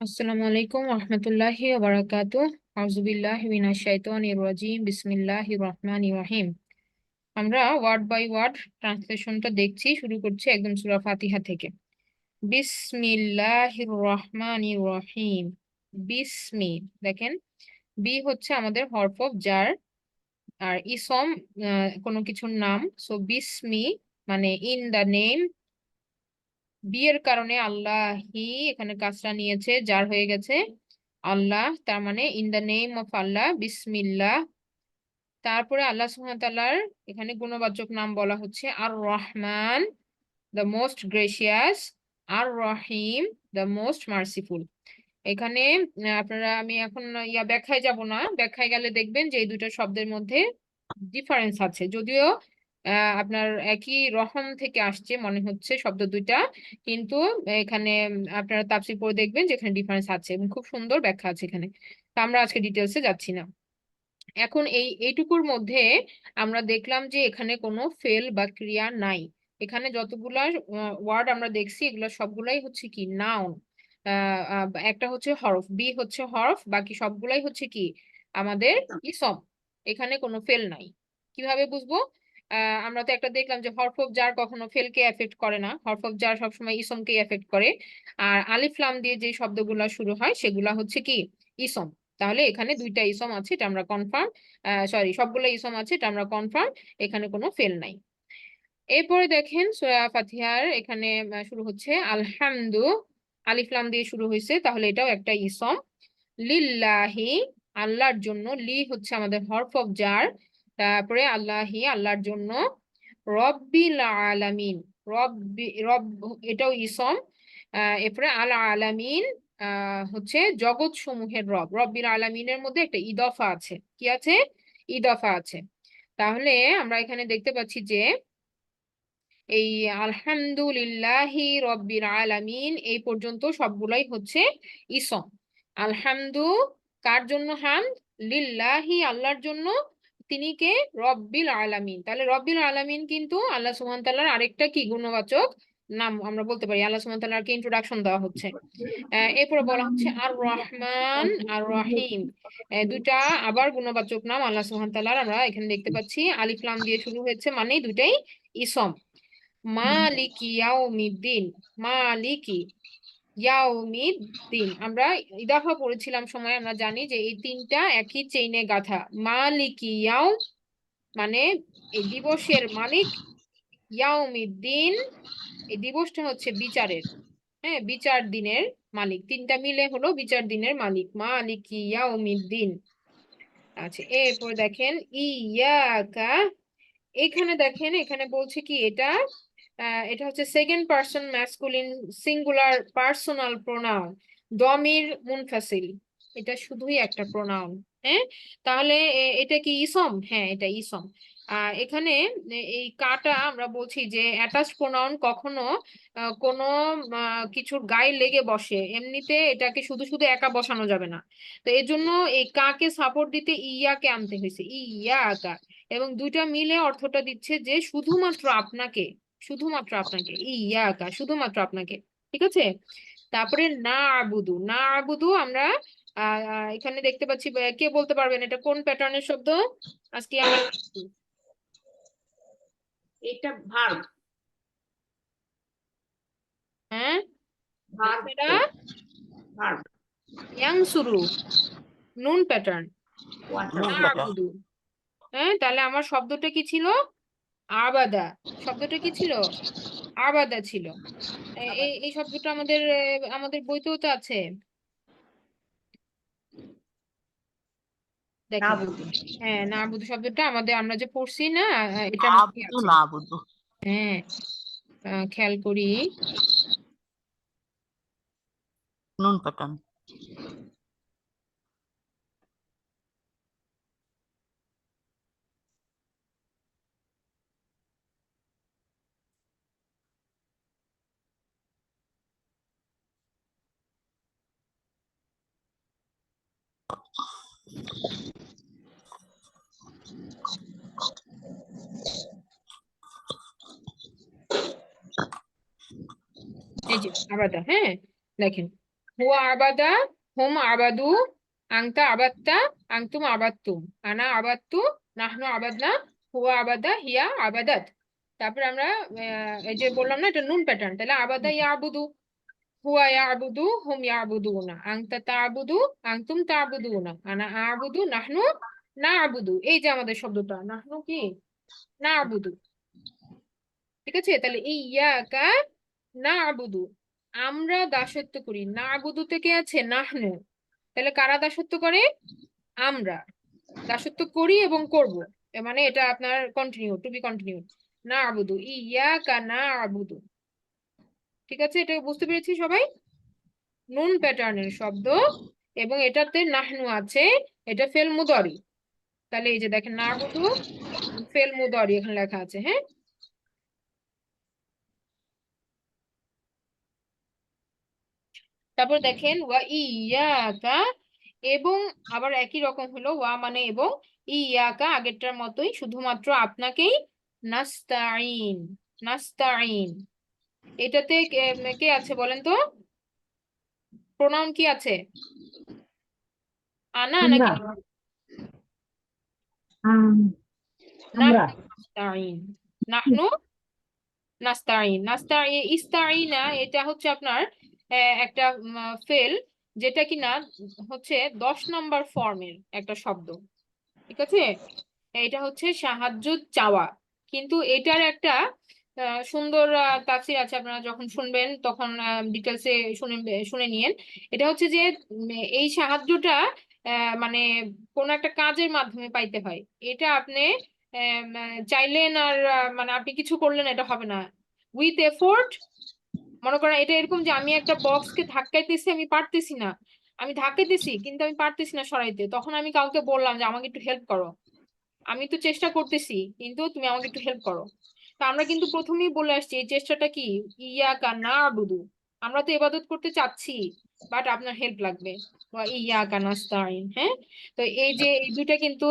আসসালামু আলাইকুম রহমতুল্লাহি ওবারাকাতু আউযুবিল্লাহি মিনাশ শাইতানির রাজিম। বিসমিল্লাহির রহমানির রহিম। আমরা ওয়ার্ড বাই ওয়ার্ড ট্রান্সলেশনটা দেখছি, শুরু করছি একদম সূরা ফাতিহা থেকে। বিসমিল্লাহির রহমানির রহিম। বিসমি, দেখেন, বি হচ্ছে আমাদের হরফ অফ জার আর ইসম কোনো কিছুর নাম। সো বিসমি মানে ইন দ্য নেম বিয়ের কারণে আল্লাহি এখানে কাজটা নিয়েছে যার হয়ে গেছে। আল্লাহ, তার মানে ইন দ্য নেম অফ আল্লাহ, বিসমিল্লাহ। তারপরে আল্লাহ সুবহানাহু এখানে গুণবাচক নাম বলা হচ্ছে আর রহমান দ্য মোস্ট গ্রেসিয়াস আর রহিম দ্য মোস্ট মার্সিফুল এখানে আপনারা, আমি এখন, ইয়া, ব্যাখ্যায় যাব না। ব্যাখ্যায় গেলে দেখবেন যে এই দুটো শব্দের মধ্যে ডিফারেন্স আছে। যদিও আপনার একই রহম থেকে আসছে মনে হচ্ছে শব্দ দুইটা। কিন্তু এখানে আপনারা তাফসীর পড়ে দেখবেন যেখানে ডিফারেন্স আছে এবং খুব সুন্দর ব্যাখ্যা আছে এখানে। তো আমরা আজকে ডিটেলসে যাচ্ছি না। এখন এই এইটুকুর মধ্যে আমরা দেখলাম যে এখানে কোনো ফেল বা ক্রিয়া নাই। এখানে যতগুলা ওয়ার্ড আমরা দেখছি এগুলো সবগুলাই হচ্ছে কি? নাউন একটা হচ্ছে হরফ বি হচ্ছে হরফ বাকি সবগুলাই হচ্ছে কি? আমাদের ইসম। এখানে কোনো ফেল নাই। কীভাবে বুঝব? আমরা তো একটা দেখলাম যে হরফ অফ জার কখনো ফেলকে এফেক্ট করে না। হরফ অফ জার সবসময় ইসমকে এফেক্ট করে। আর আলিফ লাম দিয়ে যে শব্দগুলা শুরু হয়, সেগুলা হচ্ছে কি? ইসম। তাহলে এখানে দুইটা ইসম আছে, এটা আমরা কনফার্ম সরি সবগুলো ইসম আছে, এটা আমরা কনফার্ম এখানে কোনো ফেল নাই। এরপরে দেখেন সোয়া ফাতিহার, এখানে শুরু হচ্ছে, আলহামদু আলিফলাম দিয়ে শুরু হয়েছে, তাহলে এটাও একটা ইসম। লিল্লাহি, আল্লাহর জন্য, লি হচ্ছে আমাদের হরফ অফ জার তারপরে আল্লাহি, আল্লাহর জন্য। রব্বিল আলামিন, রব্বি, রব, এটাও ইসম। এরপরে আল আলামিন হচ্ছে জগৎ সমূহের রব। রব্বিল আলামিনের মধ্যে একটা ইদফা আছে। কি আছে? ইদফা আছে। তাহলে আমরা এখানে দেখতে পাচ্ছি যে এই আলহামদুলিল্লাহি রব্বিল আলামিন, এই পর্যন্ত সবগুলাই হচ্ছে ইসম। আলহামদু কার জন্য হামদ? লিল্লাহি, আল্লাহর জন্য তিনি কে? রব্বিল আলামিন। তাহলে রব্বিল আলামিন কিন্তু আল্লাহ সুবহান তাআলার আরেকটা কি গুণবাচক নাম আমরা বলতে পারি। আল্লাহ সুবহান তাআলাকে ইন্ট্রোডাকশন দেওয়া হচ্ছে। এরপরে বলা হচ্ছে আর রহমান আর রহিম দুটা আবার গুণবাচক নাম আল্লাহ সুবহান তাআলার। আমরা এখানে দেখতে পাচ্ছি আলিফ লাম দিয়ে শুরু হয়েছে মানে দুইটাই ইসম। মালিকি ইয়াউমিদ্দিন। মালিকি ইয়াউমিদ্দিন আমরা ইদাফা পড়েছিলাম সময়, আমরা জানি যে এই তিনটা একই চেইনে গাঁথা। মালিকি ইয়াও মানে এই দিবসের মালিক ইয়াউমিদ্দিন এই দিবসটা হচ্ছে বিচারের হ্যাঁ বিচার দিনের মালিক। তিনটা মিলে হলো বিচার দিনের মালিক মালিকি ইয়াউমিদ্দিন আচ্ছা এরপর দেখেন, ইয়াকা, এখানে দেখেন, এখানে বলছে কি এটা এটা হচ্ছে second person masculine singular personal pronoun দমির মুনফাসিল এটা শুধুই একটা প্রোনাউন হ্যাঁ? তাহলে এটা কি ইসম? হ্যাঁ এটা ইসম। এখানে এই কাটা আমরা বলছি যে অ্যাটাচ প্রোনাউন কখনো কোনো কিছুর গায়ে লেগে বসে। এমনিতে এটাকে শুধু শুধু একা বসানো যাবে না। তো এই জন্য এই কাকে সাপোর্ট দিতে ইয়াকে আনতে হয়েছে ইয়া কা এবং দুইটা মিলে অর্থটা দিচ্ছে যে শুধুমাত্র আপনাকে শুধুমাত্র আপনাকে ইয়াকা শুধুমাত্র আপনাকে ঠিক আছে? তারপরে না আবুদু না আবুদু আমরা এখানে দেখতে পাচ্ছি কে বলতে পারবেন? এটা কোন প্যাটার্নের শব্দ? আজকে আমরা এটা ভার্ব। হ্যাঁ? ভার্ব। এটা ভার্ব। ইয়াংসুরু নুন প্যাটার্ন। না আবুদু। হ্যাঁ তাহলে আমার শব্দটা কি ছিল? আবাদা শব্দটা কি ছিল? আবাদা ছিল। এই এই শব্দটা আমাদের আমাদের বইতেও তো আছে। হ্যাঁ না বুধ শব্দটা আমাদের আমরা যে পড়ছি না আবুদু হ্যাঁ খেয়াল করি। নুন প্যাটার্ন এই যে আবাদা হ্যাঁ? দেখেন হুয়া আবাদা হুম আবাদু আংতা আবাত্তা আংতুম আবাত্তুম। আনা আবাত্তু নাহনু আবাদনা হুয়া আবাদা হিয়া আবাদাত। তারপর আমরা এই যে বললাম না এটা নুন প্যাটার্ন তাহলে আবাদা ইয়াবুদু। হুয়া ইয়াবুদু হুম ইয়াবুদুনা। আংতা তা আবুদু আংতুম তা আবুদু তাবুদুনা। আনা আবুদু নাহনু না আবুদু এই যে আমাদের শব্দটা নাহনু কি? না আবুদু ঠিক আছে? তাহলে এই ইয়াকা না আবুদু আমরা দাসত্ব করি। না আবুদু থেকে আছে? নাহনু। তাহলে কারা দাসত্ব করে? আমরা। দাসত্ব করি এবং করব। মানে এটা আপনার কন্টিনিউ টু বি কন্টিনিউ না আবুদু। ইয়াকা না আবুদু। ঠিক আছে? এটা বুঝতে পেরেছি সবাই? নুন প্যাটার্নের শব্দ এবং এটাতে নাহনু আছে। এটা ফেল মুদরি তাহলে এই যে দেখেন, না আবুদু ফেল মুদরি এখানে লেখা আছে হ্যাঁ? তারপর দেখেন ওয়া ইয়াকা এবং আবার একই রকম হলো ওয়া মানে এবং ইয়াকা আগেরটার মতোই শুধুমাত্র আপনাকেই নাস্তাইন নাস্তাইন এটাতে কে আছে বলেন তো? প্রোনাউন কি আছে? আনা নাকি? নাস্তাইন নাহনু? নাস্তাইন নাস্তাই ইস্তাইনা এটা হচ্ছে আপনার একটা ফেল যেটা কিনা হচ্ছে দশ নম্বর ফর্মের একটা শব্দ। ঠিক আছে? এটা হচ্ছে সাহায্য চাওয়া। কিন্তু এটার একটা সুন্দর তাফসীর আছে। আপনারা যখন শুনবেন তখন ডিটেলসে শুনে শুনে নিয়েন। এটা হচ্ছে যে এই সাহায্যটা মানে কোন একটা কাজের মাধ্যমে পাইতে হয়। এটা আপনি চাইলেন আর মানে আপনি কিছু করলেন, এটা হবে না। উইথ এফোর্ট মনে করেন এটা এরকম যে আমি একটা বক্সকে ধাক্কাইতেছি আমি পারতেছি না। আমি ধাক্কাইতেছি কিন্তু আমি পারতেছি না সরাইতে। তখন আমি কাউকে বললাম যে, আমাকে একটু হেল্প করো। আমি তো চেষ্টা করতেছি, কিন্তু তুমি আমাকে একটু হেল্প করো। তা আমরা কিন্তু প্রথমেই বলে আসছি, এই চেষ্টাটা কি? ইয়াকা না আবুদু আমরা তো এবাদত করতে চাচ্ছি বাট আপনার হেল্প লাগবে। বা ইয়াকা নাস্তাইন হ্যাঁ? তো এই যে, এই দুইটা কিন্তু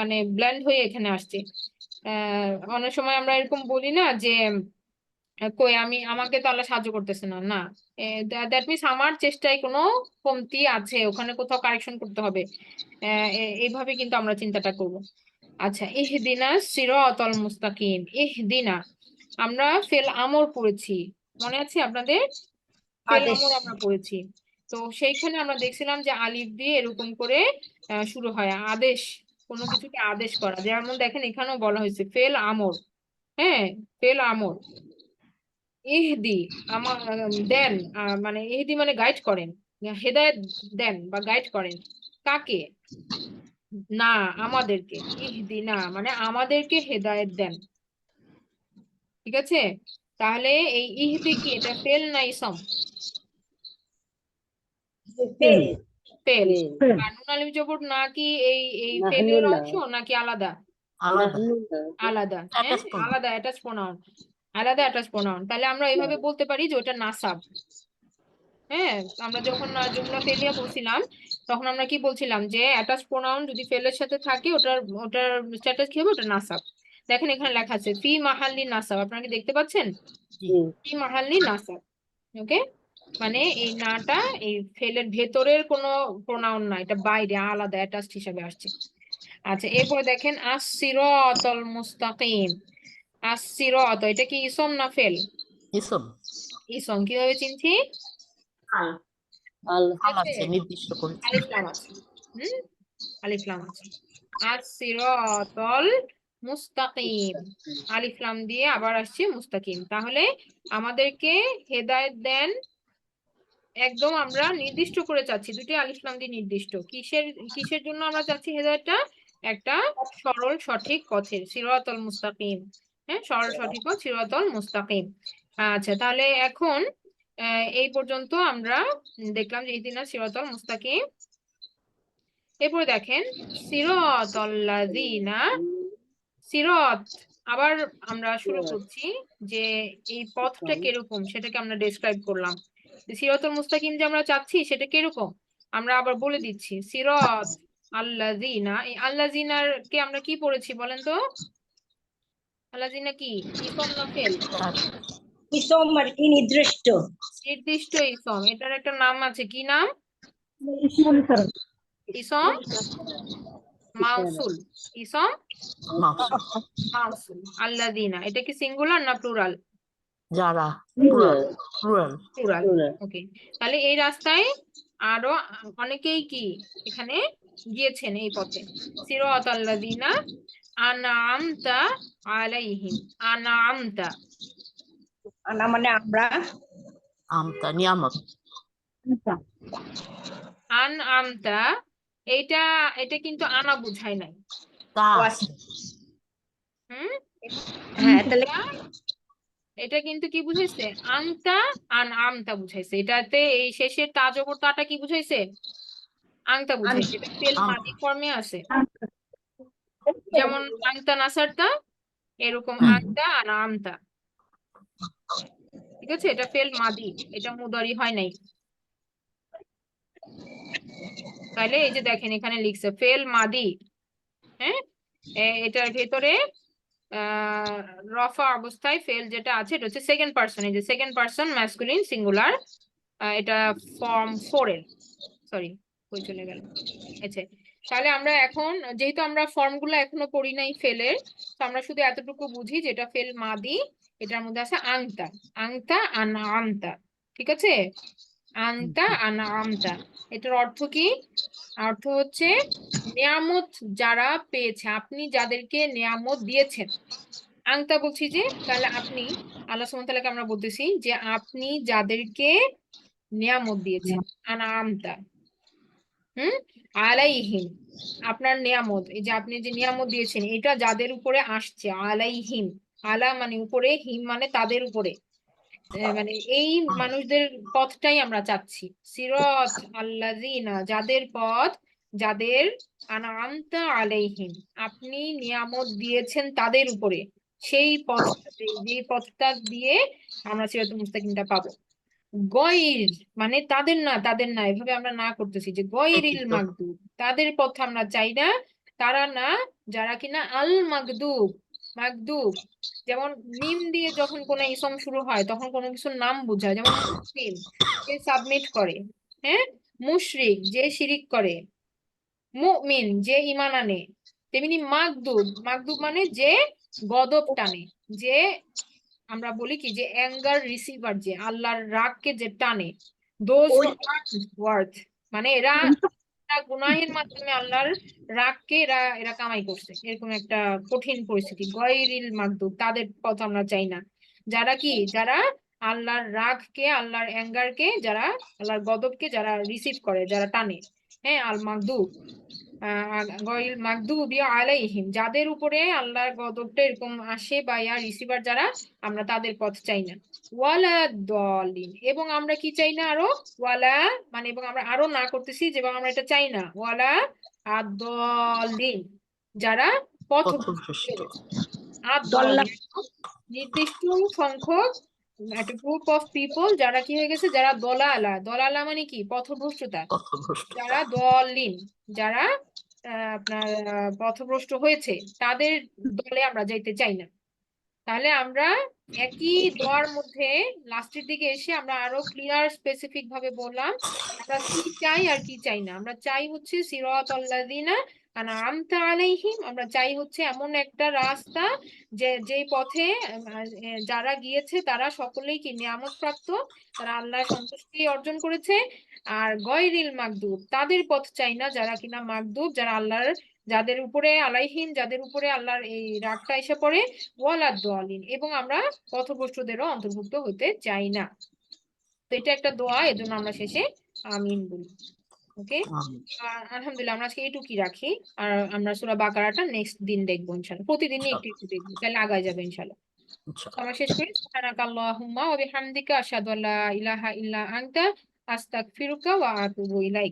মানে ব্ল্যান্ড হয়ে এখানে আসছে। অনেক সময় আমরা এরকম বলি না যে কই আমি আমাকে তো আল্লাহ সাহায্য করতেছে না না? দ্যাট মিনস আমার চেষ্টায় কোনো কমতি আছে ওখানে কোথাও কারেকশন করতে হবে। এইভাবে কিন্তু আমরা চিন্তাটা করব। আচ্ছা ইহদিনা সিরাতাল মুস্তাকিম ইহদিনা আমরা ফেল আমর পড়েছি। মনে আছে আপনাদের? ফেল আমর আমরা পড়েছি। তো সেইখানে আমরা দেখছিলাম যে আলিফ দিয়ে এরকম করে আহ, শুরু হয়। আদেশ কোনো কিছুকে আদেশ করা। যেমন দেখেন এখানেও বলা হয়েছে ফেল আমর। হ্যাঁ ফেল আমর। ইহদি আমার দেন মানে ইহদি মানে গাইড করেন। হেদায়েত দেন বা গাইড করেন। কাকে? না আমাদেরকে। ইহদি না মানে আমাদেরকে হেদায়েত দেন। ঠিক আছে? তাহলে এই ইহদি কি এটা ফেল না ইসম? ফেল ফেল ফেল। আর জবর না কি এই এই ফেলের অংশ নাকি আলাদা? আলাদা। আলাদা। হ্যাঁ? আলাদা অ্যাটাচ প্রোনাউন আলাদা অ্যাটাচ প্রোনাউন তাহলে আমরা এইভাবে বলতে পারি যে ওটা নাসাব। হ্যাঁ আমরা যখন জুমলা ফেলিয়া বলছিলাম তখন আমরা কি বলছিলাম যে অ্যাটাচ প্রোনাউন যদি ফেলের সাথে থাকে ওটার ওটার স্ট্যাটাস কি হবে? ওটা নাসাব। দেখেন এখানে লেখা আছে ফি মাহাল্লি নাসাব। আপনারা কি দেখতে পাচ্ছেন? ফি মাহাল্লি নাসাব। ওকে? মানে এই নাটা এই ফেলের ভেতরের কোনো প্রোনাউন না এটা বাইরে আলাদা অ্যাটাচ হিসাবে আসছে। আচ্ছা এরপরে দেখেন আস-সিরাতাল মুস্তাকিম। আস-সিরাত এটা কি ইসম না ফেল? ইসম। ইসম কীভাবে চিনছি? আল। নাম আছে নির্দিষ্ট করেছে আলিফ লাম আছে। হুম? আলিফ লাম আছে। আস-সিরাতাল মুস্তাকিম। আলিফ লাম দিয়ে আবার আসছে মুস্তাকিম। তাহলে আমাদেরকে হেদায়েত দেন। একদম আমরা নির্দিষ্ট করে চাচ্ছি। দুটি আলিফ লাম দিয়ে নির্দিষ্ট। কিসের কিসের জন্য আমরা চাচ্ছি হেদায়েতটা? একটা সরল সঠিক পথের। সিরাতাল মুস্তাকিম। হ্যাঁ সরল সঠিক পথ সিরাতাল মুস্তাকিম আচ্ছা তাহলে এখন এই পর্যন্ত আমরা দেখলাম যে ইহদিনা সিরাতাল মুস্তাকিম এরপরে দেখেন, সিরাতাল্লাযিনা, সিরাত, আবার আমরা শুরু করছি যে এই পথটা কীরকম, সেটাকে আমরা ডেসক্রাইব করলাম। সিরাতুল মুস্তাকিম যে আমরা চাচ্ছি, সেটা কীরকম? আমরা আবার বলে দিচ্ছি, সিরাত আল্লাযিনা, এই আল্লাযিনার কে আমরা কি পড়েছি বলেন তো? কি ইসম না ফেল ইসম আর কি নির্দিষ্ট। নির্দিষ্ট ইসম এটার একটা নাম আছে কি নাম? ইসম মাউসুল। ইসম মাউসুল। এটা কি সিঙ্গুলার না প্লুরাল? যারা প্লুরাল প্লুরাল। প্লুরাল ওকে। তাহলে এই রাস্তায় আরও অনেকেই কি এখানে গিয়েছেন এই পথে? সিরাত আল্লাযিনা আনআমতা আলাইহিম আনআমতা আনা মানে আমরা আমতা নিয়ামত আনআমতা এইটা এটা কিন্তু আনা বুঝায় নাই হুম হ্যাঁ তাহলে এটা এটা কিন্তু কি বুঝাইছে আংতা আন আমতা বুঝাইছে এটাতে এই শেষের তা জবর তাটা কি বুঝাইছে আংতা বুঝাইছে এটা ফর্মে আছে যেমন আংতা নাসারতা এরকম আংতা আর আমতা ঠিক আছে? এটা ফেল মাদি এটা মুদারি হয় নাই। তাহলে এই যে দেখেন এখানে লিখছে ফেল মাদি হ্যাঁ? এটার ভেতরে আহ রফা অবস্থায় ফেল যেটা আছে এটা হচ্ছে সেকেন্ড পার্সন এই যে সেকেন্ড পার্সন ম্যাসকুলিন সিঙ্গুলার এটা ফর্ম ফোর এর। সরি কই চলে গেল? আচ্ছা তাহলে আমরা এখন যেহেতু আমরা ফর্মগুলো এখনও পড়ি নাই ফেলের তো আমরা শুধু এতটুকু বুঝি যেটা ফেল মাদি এটার মধ্যে আছে আংতা আংতা আনা আমতা ঠিক আছে? আংতা আনা আমতা। এটার অর্থ কি? অর্থ হচ্ছে নিয়ামত যারা পেয়েছে আপনি যাদেরকে নিয়ামত দিয়েছেন। আংতা বলছি যে তাহলে আপনি আল্লাহ তাআলাকে আমরা বলতেছি যে আপনি যাদেরকে নিয়ামত দিয়েছেন। আনা আমতা। হুম? আলাইহিম, আপনার নিয়ামত, এই যে আপনি যে নিয়ামত দিয়েছেন, এটা যাদের উপরে আসছে, আলাইহিম, আলা মানে উপরে, হিম মানে তাদের উপরে। মানে এই মানুষদের পথটাই আমরা চাচ্ছি। সিরাত আল্লাযিনা, যাদের পথ, যাদের আনআমতা আলাইহিম, আপনি নিয়ামত দিয়েছেন তাদের উপরে। সেই পথ যে পথটা দিয়ে আমরা সিরাতুল মুস্তাকিমটা পাবো। গয়র মানে তাদের না তাদের না এভাবে আমরা না করতেছি যে গয়রিল। মাগদুব তাদের পথ আমরা চাই না তারা না যারা কিনা আল মাগদুব মাগদুব যেমন মিম দিয়ে যখন কোনো ইসম শুরু হয় তখন কোনো কিছুর নাম বোঝায় যেমন মুসলিম যে সাবমিট করে হ্যাঁ মুশরিক যে শিরিক করে মুমিন যে ইমান আনে তেমনি মাগদুব মাগদুব মানে যে গদব টানে যে আমরা বলি কি যে অ্যাঙ্গার রিসিভার যে আল্লাহর রাগকে যে টানে দোজ ওয়ার্থ মানে এরা গুনাহের মাধ্যমে আল্লাহর রাগকে এরা এরা কামাই করছে। এরকম একটা কঠিন পরিস্থিতি গয়রিল মাগদুব তাদের পথ আমরা চাই না। যারা কি? যারা আল্লাহর রাগকে আল্লাহর অ্যাঙ্গারকে যারা আল্লাহর গদবকে যারা রিসিভ করে যারা টানে। হ্যাঁ আল মাগদুবি আলাইহিম যাদের উপরে আল্লাহর গদবটা এরকম আসে বা ইয়া রিসিভার যারা আমরা তাদের পথ চাই না। ওয়ালা দলিন এবং আমরা কি চাই না আরও? ওয়ালা মানে এবং আমরা আরও না করতেছি যে আমরা এটা চাই না। ওয়ালা আদলিন যারা পথ নির্দিষ্ট সংখ্যক একটা গ্রুপ অফ পিপল যারা কি হয়ে গেছে? যারা দলালা। দলালা মানে কি? পথভ্রষ্টতা। যারা দলিন যারা আপনার পথভ্রষ্ট হয়েছে তাদের দলে আমরা যাইতে চাই না। তাহলে আমরা একই দোয়ার মধ্যে লাস্টের দিকে এসে আমরা আরও ক্লিয়ার স্পেসিফিক ভাবে বললাম আমরা কি চাই আর কি চাই না। আমরা চাই হচ্ছে সিরাত আমরা চাই হচ্ছে এমন একটা রাস্তা যে যেই পথে যারা গিয়েছে তারা সকলেই কি নিয়ামত প্রাপ্ত? তারা আল্লাহর সন্তুষ্টি অর্জন করেছে। আর গয়রিল মাগদুব, তাদের পথ চাই না যারা কিনা মাগদুব, যারা আল্লাহর, যাদের উপরে আলাইহিম, যাদের উপরে আল্লাহর এই রাগটা এসে পড়ে, ওয়ালাদ দোয়ালিন। এবং আমরা পথভ্রষ্টদেরও অন্তর্ভুক্ত হতে চাই না। তো এটা একটা দোয়া, এজন্য আমরা শেষে আমিন বলি। ওকে? আলহামদুলিল্লাহ আমরা আজকে এটুকুই রাখি। আর আমরা সুরা বাকারাটা নেক্সট দিন দেখব ইনশাআল্লাহ। প্রতিদিনই একটু একটু দেখব তাহলে আগায় যাবে ইনশাআল্লাহ। ইনশাআল্লাহ। আমরা শেষ করি। সুবহানাকা আল্লাহুম্মা ওয়া বিহামদিকা আশহাদু আল্লা ইলাহা ইল্লা আনতা আস্তাগফিরুকা ওয়া আতুবু ইলাইক।